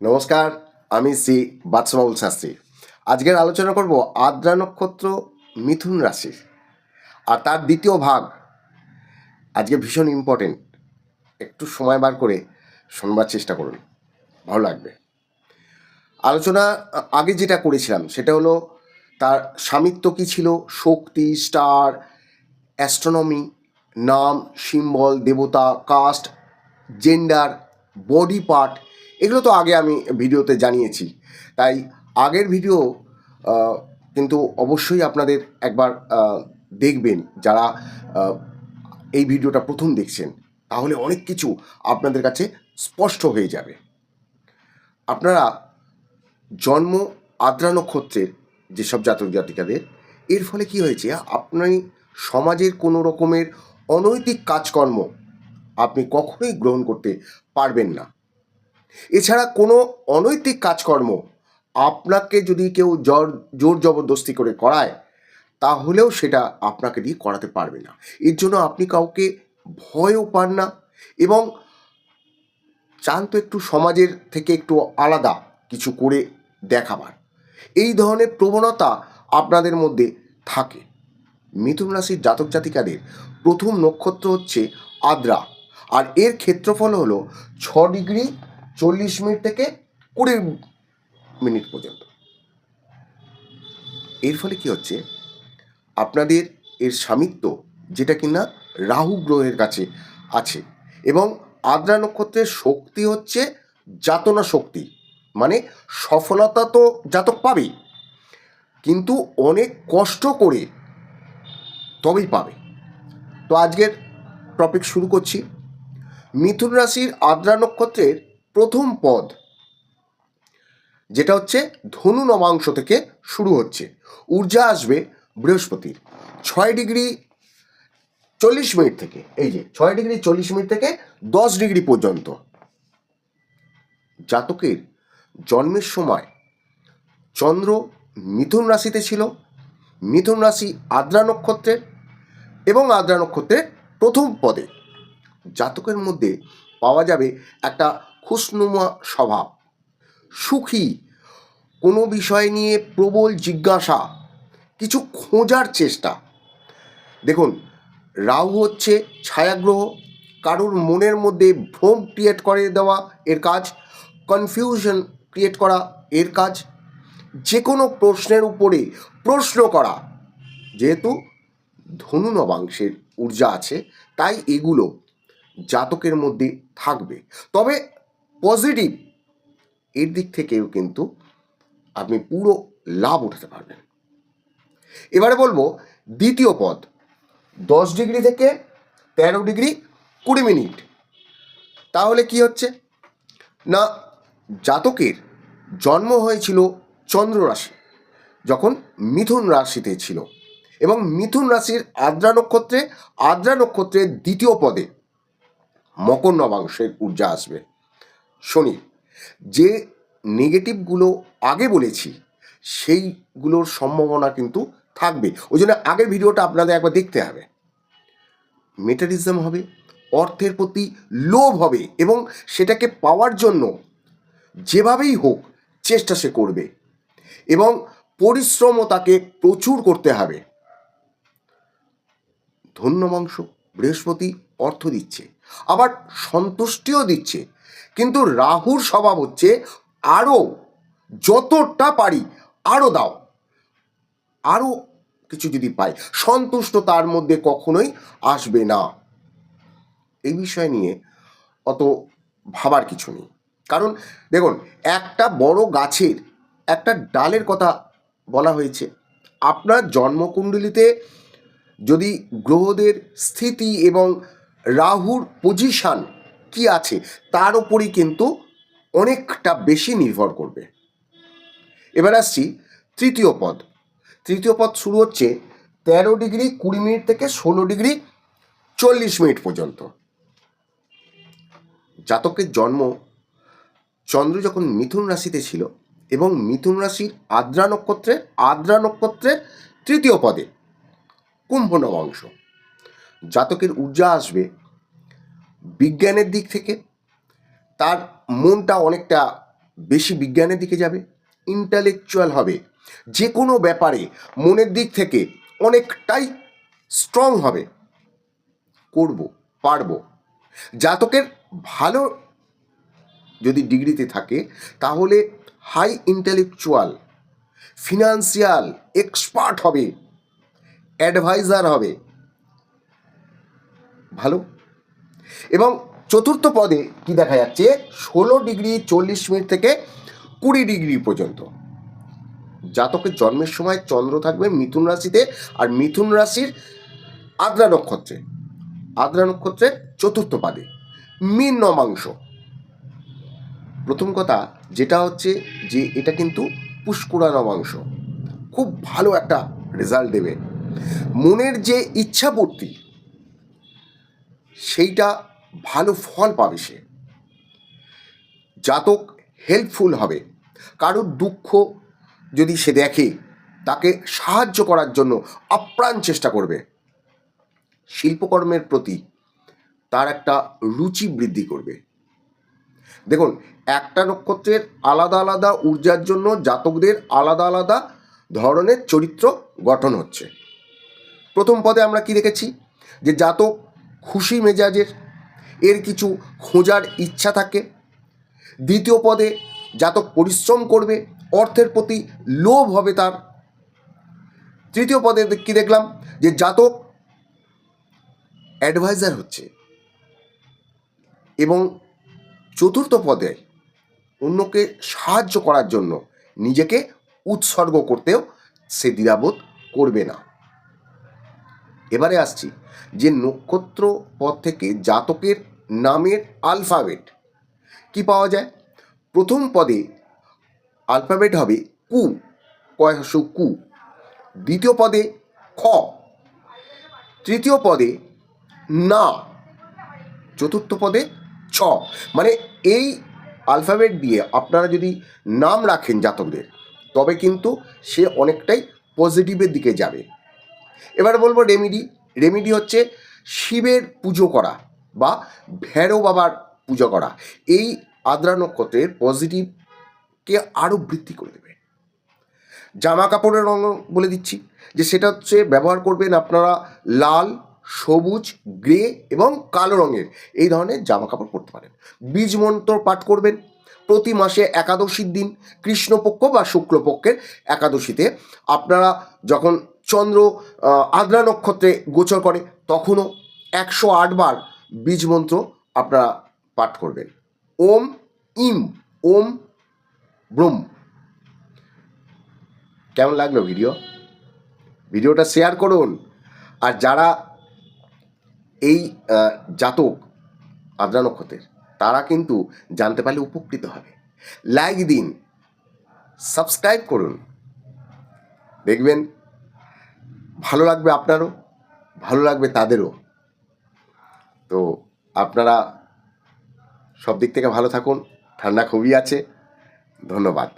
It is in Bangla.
নমস্কার, আমি শ্রী বাদশাবাউল শাস্ত্রী। আজকের আলোচনা করব আদ্রা নক্ষত্র মিথুন রাশির আর তার দ্বিতীয় ভাগ। আজকে ভীষণ ইম্পর্টেন্ট একটু সময় বার করে শোনবার চেষ্টা করুন, ভালো লাগবে। আলোচনা আগে যেটা করেছিলাম সেটা হলো তার স্বামিত্ব কী ছিল? শক্তি স্টার অ্যাস্ট্রোনমি নাম সিম্বল দেবতা কাস্ট জেন্ডার বডি পার্ট এগুলো তো আগে আমি ভিডিওতে জানিয়েছি। তাই আগের ভিডিও কিন্তু অবশ্যই আপনাদের একবার দেখবেন যারা এই ভিডিওটা প্রথম দেখছেন, তাহলে অনেক কিছু আপনাদের কাছে স্পষ্ট হয়ে যাবে। আপনারা জন্ম আদ্রা নক্ষত্রের যেসব জাতক জাতিকাদের, এর ফলে কি হয়েছে? আপনি সমাজের কোনো রকমের অনৈতিক কাজকর্ম আপনি কখনোই গ্রহণ করতে পারবেন না। এছাড়া কোনো অনৈতিক কাজকর্ম আপনাকে যদি কেউ জোর জোর জবরদস্তি করে করায়, তাহলেও সেটা আপনাকে দিয়ে করাতে পারবে না। এর জন্য আপনি কাউকে ভয়ও পান না এবং চান তো একটু সমাজের থেকে একটু আলাদা কিছু করে দেখাবার। এই ধরনের প্রবণতা আপনাদের মধ্যে থাকে। মিথুন রাশির জাতক জাতিকাদের প্রথম নক্ষত্র হচ্ছে আদ্রা। আর এর ক্ষেত্রফল হলো ছ ডিগ্রি চল্লিশ মিনিট থেকে কুড়ি মিনিট পর্যন্ত। এর ফলে কি হচ্ছে? আপনাদের এর স্বামিত্ব যেটা কিনা রাহু গ্রহের কাছে আছে এবং আদ্রা নক্ষত্রের শক্তি হচ্ছে যাতনা শক্তি মানে সফলতা তো জাতক পাবেই, কিন্তু অনেক কষ্ট করে তবেই পাবে। তো আজকের টপিক শুরু করছি। মিথুন রাশির আদ্রা নক্ষত্রের প্রথম পদ, যেটা হচ্ছে ধনু নবাংশ থেকে শুরু হচ্ছে। ঊর্জা আসবে বৃহস্পতির। ছয় ডিগ্রি চল্লিশ মিনিট থেকে, এই যে ছয় ডিগ্রি চল্লিশ মিনিট থেকে দশ ডিগ্রি পর্যন্ত। জাতকের জন্মের সময় চন্দ্র মিথুন রাশিতে ছিল। মিথুন রাশি আদ্রা নক্ষত্রের এবং আদ্রা নক্ষত্রের প্রথম পদে। জাতকের মধ্যে পাওয়া যাবে একটা খুশনুমা স্বভাব সুখী, কোনো বিষয় নিয়ে প্রবল জিজ্ঞাসা, কিছু খোঁজার চেষ্টা। দেখুন, রাহু হচ্ছে ছায়াগ্রহ, কারোর মনের মধ্যে ভ্রম ক্রিয়েট করে দেওয়া এর কাজ কনফিউশন ক্রিয়েট করা এর কাজ যে কোনো প্রশ্নের উপরে প্রশ্ন করা। যেহেতু ধনু নবাংশের ঊর্জা আছে, তাই এগুলো জাতকের মধ্যে থাকবে। তবে পজিটিভ এর দিক থেকেও কিন্তু আপনি পুরো লাভ উঠাতে পারবেন। এবারে বলব দ্বিতীয় পদ, দশ ডিগ্রি থেকে তেরো ডিগ্রি কুড়ি মিনিট। তাহলে কি হচ্ছে? না, জাতকের জন্ম হয়েছিল চন্দ্র রাশি, যখন মিথুন রাশিতে ছিল এবং মিথুন রাশির আদ্রা নক্ষত্রে, আদ্রা নক্ষত্রের দ্বিতীয় পদে মকর নবাংশের ঊর্জা আসবে। শনি। যে নেগেটিভগুলো আগে বলেছি, সেইগুলোর সম্ভাবনা কিন্তু থাকবে। ওই জন্য আগের ভিডিওটা আপনাদের একবার দেখতে হবে। মেটারিজম হবে, অর্থের প্রতি লোভ হবে, এবং সেটাকে পাওয়ার জন্য যেভাবেই হোক চেষ্টা সে করবে, এবং পরিশ্রমও তাকে প্রচুর করতে হবে। ধন্যমাংস বৃহস্পতি অর্থ দিচ্ছে, আবার সন্তুষ্টিও দিচ্ছে কিন্তু রাহুর স্বভাব হচ্ছে আরও যতটা পারি আরও দাও। আরও কিছু যদি পাই, সন্তুষ্ট তার মধ্যে কখনোই আসবে না। এই বিষয় নিয়ে অত ভাবার কিছু নেই। কারণ দেখুন, একটা বড় গাছের, একটা ডালের কথা বলা হয়েছে। আপনার জন্মকুণ্ডলিতে যদি গ্রহদের স্থিতি এবং রাহুর পজিশান কি আছে, তার উপরই কিন্তু অনেকটা বেশি নির্ভর করবে। এবার আসছি তৃতীয় পদ। তৃতীয় পদ শুরু হচ্ছে তেরো ডিগ্রি কুড়ি মিনিট থেকে ষোলো ডিগ্রি চল্লিশ মিনিট পর্যন্ত। জাতকের জন্ম চন্দ্র যখন মিথুন রাশিতে ছিল এবং মিথুন রাশির আদ্রা নক্ষত্রের আদ্রা নক্ষত্রের তৃতীয় পদে কুম্ভ নবাংশ জাতকের ঊর্জা আসবে বিজ্ঞানের দিক থেকে তার মনটা অনেকটা বেশি বিজ্ঞানের দিকে যাবে ইন্টালেকচুয়াল হবে। যে কোনো ব্যাপারে মনের দিক থেকে অনেকটাই স্ট্রং হবে। করব, পারব। জাতকের ভালো যদি ডিগ্রিতে থাকে, তাহলে হাই ইন্টেলেকচুয়াল ফিনান্সিয়াল এক্সপার্ট হবে অ্যাডভাইজার হবে। ভালো? এবং চতুর্থ পদে কি দেখা যাচ্ছে? ষোলো ডিগ্রি চল্লিশ মিনিট থেকে কুড়ি ডিগ্রি পর্যন্ত। জাতকের জন্মের সময় চন্দ্র থাকবে মিথুন রাশিতে আর মিথুন রাশির আদ্রা নক্ষত্রে। আদ্রা নক্ষত্রের চতুর্থ পাদে মীন নমাংস। প্রথম কথা যেটা হচ্ছে যে এটা কিন্তু পুষ্কুরা নমাংশ খুব ভালো একটা রেজাল্ট দেবে। মনের যে ইচ্ছাপূর্তি সেইটা ভালো ফল পাবে সে। জাতক হেল্পফুল হবে। কারোর দুঃখ যদি সে দেখে, তাকে সাহায্য করার জন্য আপ্রাণ চেষ্টা করবে। শিল্পকর্মের প্রতি তার একটা রুচি বৃদ্ধি করবে। দেখুন, একটা নক্ষত্রের আলাদা আলাদা ঊর্জার জন্য জাতকদের আলাদা আলাদা ধরনের চরিত্র গঠন হচ্ছে। প্রথম পদে আমরা কি দেখেছি? যে জাতক খুশি মেজাজের, এর কিছু খোঁজার ইচ্ছা থাকে। দ্বিতীয় পদে জাতক পরিশ্রম করবে, অর্থের প্রতি লোভ হবে তার। তৃতীয় পদে কি দেখলাম? যে জাতক অ্যাডভাইজার হচ্ছে। এবং চতুর্থ পদে অন্যকে সাহায্য করার জন্য নিজেকে উৎসর্গ করতেও সে দ্বিধাবোধ করবে না। এবারে আসছি যে নক্ষত্র পদ থেকে জাতকের নামের আলফাবেট। কি পাওয়া যায়? প্রথম পদে আলফাবেট হবে কু কয়স কু। দ্বিতীয় পদে খ। তৃতীয় পদে না। চতুর্থ পদে ছ। মানে এই আলফাবেট দিয়ে আপনারা যদি নাম রাখেন জাতকদের, তবে কিন্তু সে অনেকটাই পজিটিভের দিকে যাবে। এবার বলব রেমিডি রেমিডি হচ্ছে শিবের পুজো করা বা ভৈরব বাবার পুজো করা। এই আদ্রা নক্ষত্রের পজিটিভকে আরও বৃদ্ধি করে দেবে। জামা কাপড়ের রঙ বলে দিচ্ছি, যে সেটা হচ্ছে ব্যবহার করবেন আপনারা লাল, সবুজ গ্রে এবং কালো রঙের এই ধরনের জামা কাপড় পরতে পারেন। বীজ মন্ত্র পাঠ করবেন, প্রতি মাসে একাদশীর দিন, কৃষ্ণপক্ষ বা শুক্লপক্ষের একাদশীতে আপনারা যখন চন্দ্র আদ্রা নক্ষত্রে গোচর করে, তখনও একশো আটবার বীজ মন্ত্র আপনারা পাঠ করবেন। ওম ইম, ওম ব্রহ্ম। কেমন লাগল ভিডিও? ভিডিওটা শেয়ার করুন। আর যারা এই জাতক আদ্রা নক্ষত্রের, তারা কিন্তু জানতে পারলে উপকৃত হবে। লাইক দিন সাবস্ক্রাইব করুন। দেখবেন ভালো লাগবে আপনারও, ভালো লাগবে তাদেরও। তো আপনারা সব দিক থেকে ভালো থাকুন, ঠান্ডা খুবই আছে, ধন্যবাদ।